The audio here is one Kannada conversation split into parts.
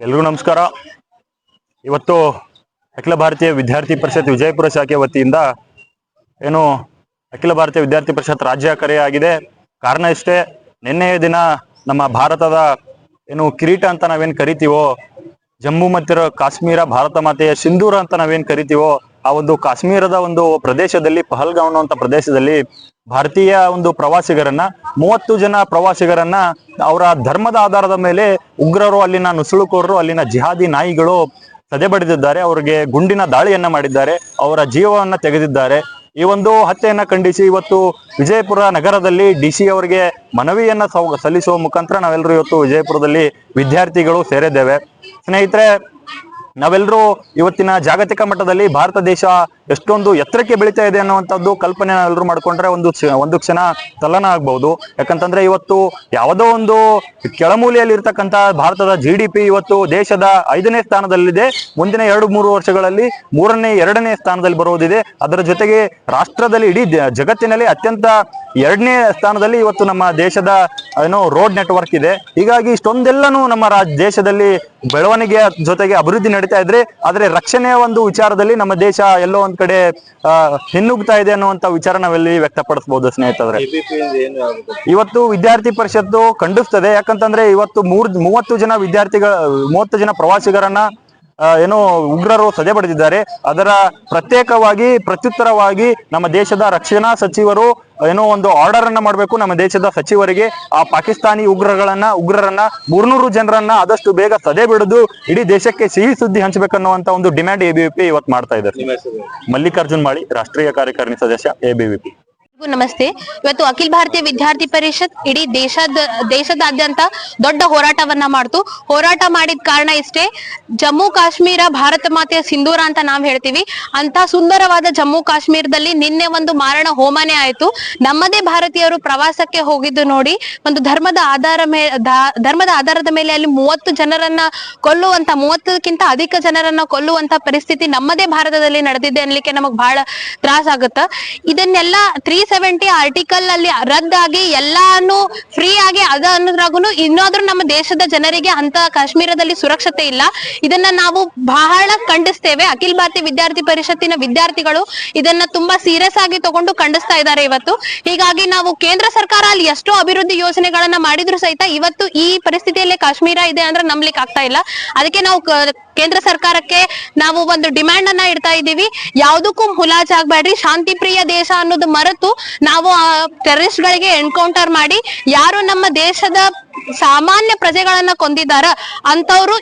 ಎಲ್ರಿಗೂ ನಮಸ್ಕಾರ. ಇವತ್ತು ಅಖಿಲ ಭಾರತೀಯ ವಿದ್ಯಾರ್ಥಿ ಪರಿಷತ್ ವಿಜಯಪುರ ಶಾಖೆ ವತಿಯಿಂದ ಏನು ಅಖಿಲ ಭಾರತೀಯ ವಿದ್ಯಾರ್ಥಿ ಪರಿಷತ್ ರಾಜ್ಯ ಕರೆಯಾಗಿದೆ ಕಾರಣ ಇಷ್ಟೇ, ನಿನ್ನೆಯ ದಿನ ನಮ್ಮ ಭಾರತದ ಏನು ಕಿರೀಟ ಅಂತ ನಾವೇನು ಕರಿತೀವೋ, ಜಮ್ಮು ಮತ್ತು ಕಾಶ್ಮೀರ, ಭಾರತ ಮಾತೆಯ ಸಿಂಧೂರ ಅಂತ ನಾವೇನು ಕರಿತೀವೋ ಆ ಒಂದು ಕಾಶ್ಮೀರದ ಒಂದು ಪ್ರದೇಶದಲ್ಲಿ ಪಹಲ್ಗಾಂವ್ ಅನ್ನುವಂಥ ಪ್ರದೇಶದಲ್ಲಿ ಭಾರತೀಯ ಒಂದು ಪ್ರವಾಸಿಗರನ್ನ, ಮೂವತ್ತು ಜನ ಪ್ರವಾಸಿಗರನ್ನ ಅವರ ಧರ್ಮದ ಆಧಾರದ ಮೇಲೆ ಉಗ್ರರು ಅಲ್ಲಿನ ನುಸುಳುಕೋರರು, ಅಲ್ಲಿನ ಜಿಹಾದಿ ನಾಯಿಗಳು ಸದೆಬಡಿದಿದ್ದಾರೆ, ಅವರಿಗೆ ಗುಂಡಿನ ದಾಳಿಯನ್ನ ಮಾಡಿದ್ದಾರೆ, ಅವರ ಜೀವವನ್ನ ತೆಗೆದಿದ್ದಾರೆ. ಈ ಒಂದು ಹತ್ಯೆಯನ್ನ ಖಂಡಿಸಿ ಇವತ್ತು ವಿಜಯಪುರ ನಗರದಲ್ಲಿ ಡಿ ಸಿ ಅವರಿಗೆ ಮನವಿಯನ್ನ ಸಲ್ಲಿಸುವ ಮುಖಾಂತರ ನಾವೆಲ್ಲರೂ ಇವತ್ತು ವಿಜಯಪುರದಲ್ಲಿ ವಿದ್ಯಾರ್ಥಿಗಳು ಸೇರಿದ್ದೇವೆ. ಸ್ನೇಹಿತರೆ ನಾವೆಲ್ಲರೂ ಇವತ್ತಿನ ಜಾಗತಿಕ ಮಟ್ಟದಲ್ಲಿ ಭಾರತ ದೇಶ ಎಷ್ಟೊಂದು ಎತ್ತರಕ್ಕೆ ಬೆಳೀತಾ ಇದೆ ಅನ್ನುವಂಥದ್ದು ಕಲ್ಪನೆ ಎಲ್ಲರೂ ಮಾಡ್ಕೊಂಡ್ರೆ ಒಂದು ಒಂದು ಕ್ಷಣ ತಲ್ಲನ ಆಗ್ಬಹುದು ಯಾಕಂತಂದ್ರೆ ಇವತ್ತು ಯಾವುದೋ ಒಂದು ಕೆಳಮೂಲೆಯಲ್ಲಿ ಇರ್ತಕ್ಕಂಥ ಭಾರತದ ಜಿ ಡಿ ಪಿ ಇವತ್ತು ದೇಶದ ಐದನೇ ಸ್ಥಾನದಲ್ಲಿದೆ. ಮುಂದಿನ ಎರಡು ಮೂರು ವರ್ಷಗಳಲ್ಲಿ ಮೂರನೇ, ಎರಡನೇ ಸ್ಥಾನದಲ್ಲಿ ಬರುವುದಿದೆ. ಅದರ ಜೊತೆಗೆ ರಾಷ್ಟ್ರದಲ್ಲಿ ಇಡೀ ಜಗತ್ತಿನಲ್ಲಿ ಅತ್ಯಂತ ಎರಡನೇ ಸ್ಥಾನದಲ್ಲಿ ಇವತ್ತು ನಮ್ಮ ದೇಶದ, ಏನೋ ರೋಡ್ ನೆಟ್ವರ್ಕ್ ಇದೆ. ಹೀಗಾಗಿ ಇಷ್ಟೊಂದೆಲ್ಲನೂ ನಮ್ಮ ದೇಶದಲ್ಲಿ ಬೆಳವಣಿಗೆಯ ಜೊತೆಗೆ ಅಭಿವೃದ್ಧಿ ನಡೀತಾ ಇದ್ರೆ, ಆದ್ರೆ ರಕ್ಷಣೆಯ ಒಂದು ವಿಚಾರದಲ್ಲಿ ನಮ್ಮ ದೇಶ ಎಲ್ಲೋ ಒಂದ್ ಕಡೆ ಹಿನ್ನುಗ್ತಾ ಇದೆ ಅನ್ನುವಂತ ವಿಚಾರ ನಾವೆಲ್ಲಿ ವ್ಯಕ್ತಪಡಿಸಬಹುದು ಸ್ನೇಹಿತರೆ. ಇವತ್ತು ವಿದ್ಯಾರ್ಥಿ ಪರಿಷತ್ತು ಖಂಡಿಸ್ತದೆ. ಯಾಕಂತಂದ್ರೆ ಇವತ್ತು ಮೂರ್, ಮೂವತ್ತು ಜನ ವಿದ್ಯಾರ್ಥಿಗಳ, ಮೂವತ್ತು ಜನ ಪ್ರವಾಸಿಗರನ್ನ ಏನೋ ಉಗ್ರರು ಸದೆ ಪಡೆದಿದ್ದಾರೆ ಅದರ ಪ್ರತ್ಯೇಕವಾಗಿ ಪ್ರತ್ಯುತ್ತರವಾಗಿ ನಮ್ಮ ದೇಶದ ರಕ್ಷಣಾ ಸಚಿವರು ಏನೋ ಒಂದು ಆರ್ಡರ್ ಅನ್ನ ಮಾಡಬೇಕು ನಮ್ಮ ದೇಶದ ಸಚಿವರಿಗೆ. ಆ ಪಾಕಿಸ್ತಾನಿ ಉಗ್ರಗಳನ್ನ ಉಗ್ರರನ್ನ ಮೂರ್ನೂರು ಜನರನ್ನ ಆದಷ್ಟು ಬೇಗ ಸದೆ ಬಿಡುದು ಇಡೀ ದೇಶಕ್ಕೆ ಸಿಹಿ ಸುದ್ದಿ ಹಂಚಬೇಕನ್ನುವಂತ ಒಂದು ಡಿಮ್ಯಾಂಡ್ ಎಬಿವಿಪಿ ಇವತ್ತು ಮಾಡ್ತಾ ಇದ್ದಾರೆ. ಮಲ್ಲಿಕಾರ್ಜುನ್ ಮಾಳಿ ರಾಷ್ಟ್ರೀಯ ಕಾರ್ಯಕಾರಿಣಿ ಸದಸ್ಯ ಎಬಿವಿಪಿ ನಮಸ್ತೆ. ಇವತ್ತು ಅಖಿಲ ಭಾರತೀಯ ವಿದ್ಯಾರ್ಥಿ ಪರಿಷತ್ ಇಡೀ ದೇಶದ, ದೇಶದಾದ್ಯಂತ ದೊಡ್ಡ ಹೋರಾಟವನ್ನ ಮಾಡ್ತು. ಹೋರಾಟ ಮಾಡಿದ ಕಾರಣ ಇಷ್ಟೇ, ಜಮ್ಮು ಕಾಶ್ಮೀರ ಭಾರತ ಮಾತೆಯ ಸಿಂಧೂರ ಅಂತ ನಾವ್ ಹೇಳ್ತೀವಿ. ಅಂತ ಸುಂದರವಾದ ಜಮ್ಮು ಕಾಶ್ಮೀರದಲ್ಲಿ ನಿನ್ನೆ ಒಂದು ಮಾರಣ ಹೋಮನೆ ಆಯ್ತು. ನಮ್ಮದೇ ಭಾರತೀಯರು ಪ್ರವಾಸಕ್ಕೆ ಹೋಗಿದ್ದು ನೋಡಿ, ಒಂದು ಧರ್ಮದ ಆಧಾರ ಮೇಲೆ ಧರ್ಮದ ಆಧಾರದ ಮೇಲೆ ಅಲ್ಲಿ ಮೂವತ್ತು ಜನರನ್ನ ಕೊಲ್ಲುವಂತ, ಮೂವತ್ತಕ್ಕಿಂತ ಅಧಿಕ ಜನರನ್ನ ಕೊಲ್ಲುವಂತ ಪರಿಸ್ಥಿತಿ ನಮ್ಮದೇ ಭಾರತದಲ್ಲಿ ನಡೆದಿದೆ ಅನ್ಲಿಕ್ಕೆ ನಮಗ್ ಬಹಳ ತ್ರಾಸ ಆಗುತ್ತ ಇದನ್ನೆಲ್ಲ ತ್ರೀ ಸೆವೆಂಟಿ ಆರ್ಟಿಕಲ್ ಅಲ್ಲಿ ರದ್ದಾಗಿ ಎಲ್ಲಾನು ಫ್ರೀ ಆಗಿ ಅದ ಅನ್ನೋದ್ರಾಗುನು ಇನ್ನಾದ್ರೂ ನಮ್ಮ ದೇಶದ ಜನರಿಗೆ ಅಂತ ಕಾಶ್ಮೀರದಲ್ಲಿ ಸುರಕ್ಷತೆ ಇಲ್ಲ. ಇದನ್ನ ನಾವು ಬಹಳ ಖಂಡಿಸ್ತೇವೆ. ಅಖಿಲ ಭಾರತೀಯ ವಿದ್ಯಾರ್ಥಿ ಪರಿಷತ್ತಿನ ವಿದ್ಯಾರ್ಥಿಗಳು ಇದನ್ನ ತುಂಬಾ ಸೀರಿಯಸ್ ಆಗಿ ತಗೊಂಡು ಖಂಡಿಸ್ತಾ ಇದ್ದಾರೆ ಇವತ್ತು. ಹೀಗಾಗಿ ನಾವು ಕೇಂದ್ರ ಸರ್ಕಾರ ಅಲ್ಲಿ ಎಷ್ಟೋ ಅಭಿವೃದ್ಧಿ ಯೋಜನೆಗಳನ್ನ ಮಾಡಿದ್ರು ಸಹಿತ ಇವತ್ತು ಈ ಪರಿಸ್ಥಿತಿಯಲ್ಲಿ ಕಾಶ್ಮೀರ ಇದೆ ಅಂದ್ರೆ ನಂಬಲಿಕ್ಕೆ ಆಗ್ತಾ ಇಲ್ಲ. ಅದಕ್ಕೆ ನಾವು ಕೇಂದ್ರ ಸರ್ಕಾರಕ್ಕೆ ನಾವು ಒಂದು ಡಿಮ್ಯಾಂಡ್ ಅನ್ನ ಇಡ್ತಾ ಇದ್ದೀವಿ. ಯಾವುದಕ್ಕೂ ಮುಲಾಜ್ ಆಗ್ಬೇಡ್ರಿ. ಶಾಂತಿ ಪ್ರಿಯ ದೇಶ ಅನ್ನೋದು ಮರೆತು ನಾವು ಆ ಟೆರರಿಸ್ಟ್ ಗಳಿಗೆ ಎನ್ಕೌಂಟರ್ ಮಾಡಿ ಯಾರು ನಮ್ಮ ದೇಶದ ಸಾಮಾನ್ಯ ಪ್ರಜೆಗಳನ್ನ ಕೊಂದಿದಾರ ಅಂತವ್ರು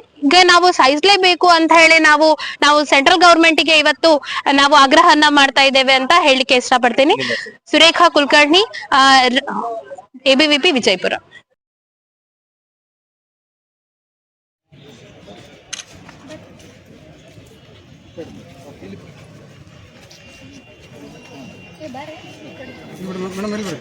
ನಾವು ಸಾಯಿಸ್ಲೇಬೇಕು ಅಂತ ಹೇಳಿ ನಾವು ನಾವು ಸೆಂಟ್ರಲ್ ಗವರ್ಮೆಂಟ್ಗೆ ಇವತ್ತು ನಾವು ಆಗ್ರಹನ ಮಾಡ್ತಾ ಇದ್ದೇವೆ ಅಂತ ಹೇಳಿಕೆ ಇಷ್ಟಪಡ್ತೀನಿ. ಸುರೇಖಾ ಕುಲಕರ್ಣಿ ಎಬಿವಿಪಿ ವಿಜಯಪುರ. ಮೇಡಮ್ ಎಲ್ಲಿ ಬರ್ರಿ